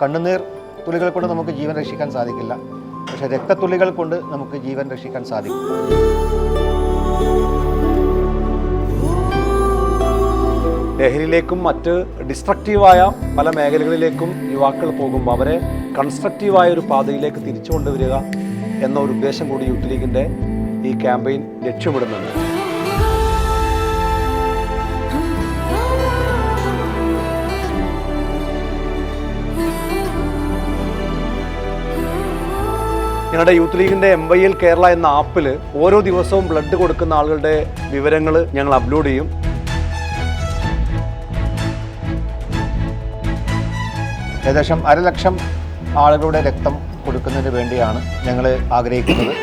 കണ്ണുനീർ തുള്ളികൾ കൊണ്ട് നമുക്ക് ജീവൻ രക്ഷിക്കാൻ സാധിക്കില്ല. പക്ഷെ രക്തത്തുള്ളികൾ കൊണ്ട് നമുക്ക് ജീവൻ രക്ഷിക്കാൻ സാധിക്കും. ലഹരിയിലേക്കും മറ്റ് ഡിസ്ട്രക്റ്റീവായ പല മേഖലകളിലേക്കും യുവാക്കൾ പോകുമ്പോൾ അവരെ കൺസ്ട്രക്റ്റീവായ ഒരു പാതയിലേക്ക് തിരിച്ചു കൊണ്ടുവരിക എന്ന ഒരു ഉദ്ദേശം കൂടി യൂത്ത് ലീഗിന്റെ ഈ ക്യാമ്പയിൻ ലക്ഷ്യമിടുന്നുണ്ട്. ഞങ്ങളുടെ യൂത്ത് ലീഗിന്റെ എം വൈ എൽ കേരള എന്ന ആപ്പിൽ ഓരോ ദിവസവും ബ്ലഡ് കൊടുക്കുന്ന ആളുകളുടെ വിവരങ്ങൾ ഞങ്ങൾ അപ്ലോഡ് ചെയ്യും. ഏകദേശം അരലക്ഷം ആളുകളുടെ രക്തം കൊടുക്കുന്നതിന് വേണ്ടിയാണ് ഞങ്ങൾ ആഗ്രഹിക്കുന്നത്.